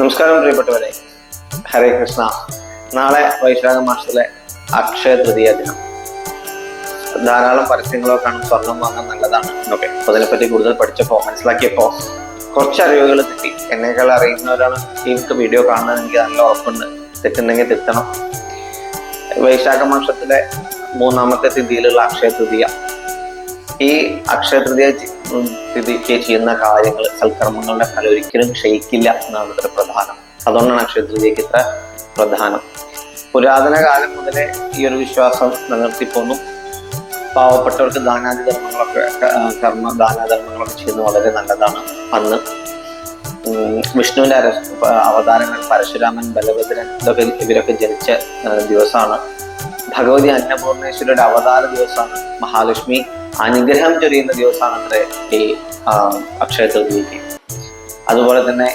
നമസ്കാരം പ്രിയപ്പെട്ടവരെ. ഹരേ കൃഷ്ണ. നാളെ വൈശാഖ മാസത്തിലെ അക്ഷയ തൃതീയ ദിനം. ധാരാളം പരസ്യങ്ങളോ കാണും സ്വർണം വാങ്ങാൻ നല്ലതാണ്. എന്നൊക്കെ അപ്പൊ അതിനെപ്പറ്റി കൂടുതൽ പഠിച്ചപ്പോ മനസ്സിലാക്കിയപ്പോ കുറച്ച് അറിവുകൾ തെറ്റി എന്നേക്കാൾ അറിയുന്നവരാണ് എനിക്ക് വീഡിയോ കാണുന്നത് എനിക്ക് നല്ല ഉറപ്പുണ്ട്. തെറ്റുണ്ടെങ്കിൽ തിരുത്തണം. വൈശാഖ മാസത്തിലെ മൂന്നാമത്തെ തിഥിയിലുള്ള അക്ഷയ തൃതീയ. ഈ അക്ഷയ തൃതീയ തിഥിക്ക് ചെയ്യുന്ന കാര്യങ്ങൾ സൽക്കർമ്മങ്ങളുടെ ഫലം ഒരിക്കലും ക്ഷയിക്കില്ല എന്നാണ് ഇത്ര പ്രധാനം. അതുകൊണ്ടാണ് അക്ഷയ തൃതീയക്ക് ഇത്ര പ്രധാനം. പുരാതന കാലം മുതലേ ഈ ഒരു വിശ്വാസം നിലനിർത്തിപ്പോന്നു. പാവപ്പെട്ടവർക്ക് ദാനാദി ധർമ്മങ്ങളൊക്കെ കർമ്മ ദാനാധർമ്മങ്ങളൊക്കെ ചെയ്യുന്നത് വളരെ നല്ലതാണ്. അന്ന് വിഷ്ണുവിന്റെ അവതാരങ്ങൾ പരശുരാമൻ ബലഭദ്രൻ ഇതൊക്കെ ഇവരൊക്കെ ജനിച്ച ദിവസമാണ്. ഭഗവതി അന്നപൂർണേശ്വരിയുടെ അവതാര ദിവസമാണ്. മഹാലക്ഷ്മി അനുഗ്രഹം ചൊരിയുന്ന ദിവസമാണ് അത്ര ഈ അക്ഷയത്തിൽ അക്ഷയ തൃതീയക്ക് അതുപോലെ തന്നെ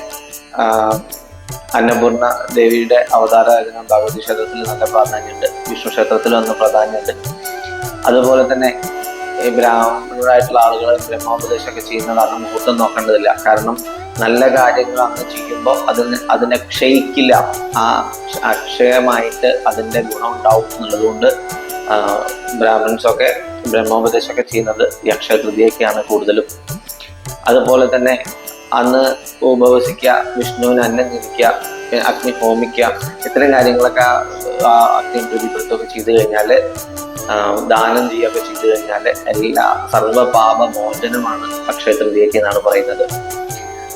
അന്നപൂർണ ദേവിയുടെ അവതാര ദിനം ഭഗവതി ക്ഷേത്രത്തിൽ നല്ല പ്രാധാന്യമുണ്ട്. വിഷ്ണു ക്ഷേത്രത്തിൽ നല്ല പ്രാധാന്യമുണ്ട്. അതുപോലെ തന്നെ ഈ ബ്രാഹ്മണരായിട്ടുള്ള ആളുകൾ ബ്രഹ്മോപദേശമൊക്കെ ചെയ്യുന്നതാണ് മുഹൂർത്തം നോക്കേണ്ടതില്ല. കാരണം നല്ല കാര്യങ്ങൾ അന്ന് ചെയ്യുമ്പോൾ അതിന് അതിനെ ക്ഷയിക്കില്ല. ആ അക്ഷയമായിട്ട് അതിന്റെ ഗുണം ഉണ്ടാവും എന്നുള്ളതുകൊണ്ട് ബ്രാഹ്മിൻസൊക്കെ ബ്രഹ്മോപദേശമൊക്കെ ചെയ്യുന്നത് അക്ഷയ തൃതീയൊക്കെയാണ് കൂടുതലും. അതുപോലെ തന്നെ അന്ന് ഉപവസിക്കുക വിഷ്ണുവിന് അന്നം നിധിക്കുക അഗ്നി ഹോമിക്കുക ഇത്തരം കാര്യങ്ങളൊക്കെ അഗ്നി പ്രീതിപ്പെടുത്തുകയൊക്കെ ചെയ്തു കഴിഞ്ഞാൽ ദാനം ചെയ്യുകയൊക്കെ ചെയ്തു കഴിഞ്ഞാൽ എല്ലാ സർവപാപ മോചനമാണ് അക്ഷയ തൃതീയക്ക് എന്നാണ് പറയുന്നത്.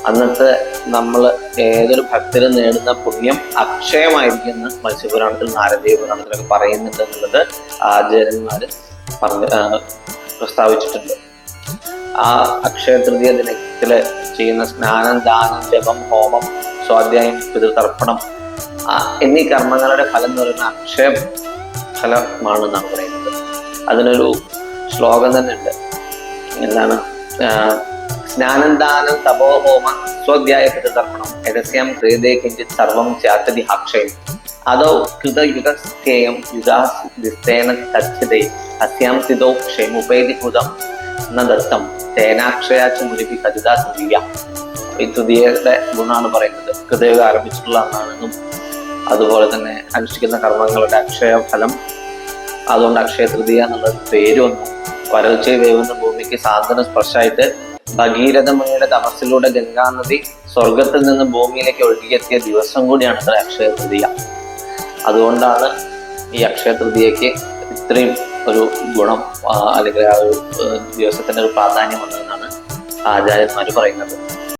അന്നത്തെ നമ്മൾ ഏതൊരു ഭക്തരും നേടുന്ന പുണ്യം അക്ഷയമായിരിക്കും മത്സ്യപുരാണത്തിൽ നാരദീയ പുരാണത്തിലൊക്കെ പറയുന്നുണ്ട് എന്നുള്ളത് ആചാര്യന്മാർ പറഞ്ഞ് പ്രസ്താവിച്ചിട്ടുണ്ട്. ആ അക്ഷയ തൃതീയ ചെയ്യുന്ന സ്നാനം ദാനം ജപം ഹോമം സ്വാധ്യായം പിതൃതർപ്പണം എന്നീ കർമ്മങ്ങളുടെ ഫലം എന്ന് പറയുന്ന അക്ഷയ ഫലമാണ് നാം പറയുന്നത്. അതിനൊരു ശ്ലോകം തന്നെ ഉണ്ട്. എന്താണ് ആ, സ്നാനം ദാനം തർപ്പണം രഹസ്യം ക്രിയതേ കിഞ്ചിത് സർവം ചാത്തതി അക്ഷയം അതോ കൃതയുഗസ്ഥേയം യുഗാസ്തേന തച്ഛതേ അസ്യാം സ്ഥിതോ ക്ഷേമുപേതി കൃതം ന ദത്തം. തേനാക്ഷയാച്ച ചുമരിപ്പി കരുതാ തുതിയ ഈ തുതിയുടെ ഗുണമാണ് പറയുന്നത്. കൃതയുഗം ആരംഭിച്ചിട്ടുള്ള അന്നാണെന്നും അതുപോലെ തന്നെ അനുഷ്ഠിക്കുന്ന കർമ്മങ്ങളുടെ അക്ഷയ ഫലം അതുകൊണ്ട് അക്ഷയ തൃതീയ എന്നുള്ള പേര് വന്നു വരൾച്ച വേവുന്ന ഭൂമിക്ക് സാന്ത്വന സ്പർശമായിട്ട് ഭഗീരഥമയുടെ തപസ്സിലൂടെ ഗംഗാനദി സ്വർഗത്തിൽ നിന്ന് ഭൂമിയിലേക്ക് ഒഴുകിയെത്തിയ ദിവസം കൂടിയാണ് ഇത്ര അക്ഷയ തൃതീയ. അതുകൊണ്ടാണ് ഈ അക്ഷയ തൃതീയക്ക് ഇത്രയും ഒരു ഗുണം അല്ലെങ്കിൽ ആ ഒരു ദിവസത്തിന്റെ ഒരു പ്രാധാന്യം ഉണ്ടെന്നാണ് ആചാര്യന്മാർ പറയുന്നത്.